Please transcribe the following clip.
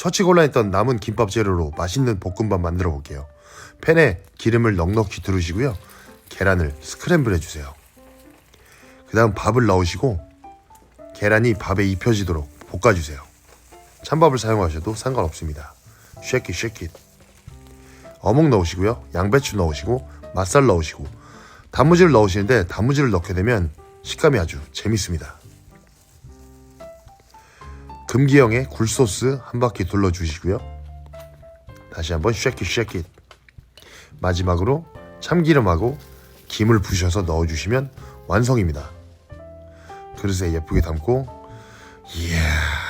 처치곤란 했던 남은 김밥 재료로 맛있는 볶음밥 만들어 볼게요. 팬에 기름을 넉넉히 두르시고요. 계란을 스크램블 해주세요. 그 다음 밥을 넣으시고 계란이 밥에 입혀지도록 볶아주세요. 찬밥을 사용하셔도 상관없습니다. 쉐킷 쉐킷 어묵 넣으시고요. 양배추 넣으시고 맛살 넣으시고 단무지를 넣으시는데 단무지를 넣게 되면 식감이 아주 재밌습니다. 금기형의 굴소스 한 바퀴 둘러주시고요. 다시 한번 쉐킷 쉐킷 마지막으로 참기름하고 김을 부셔서 넣어주시면 완성입니다. 그릇에 예쁘게 담고 이야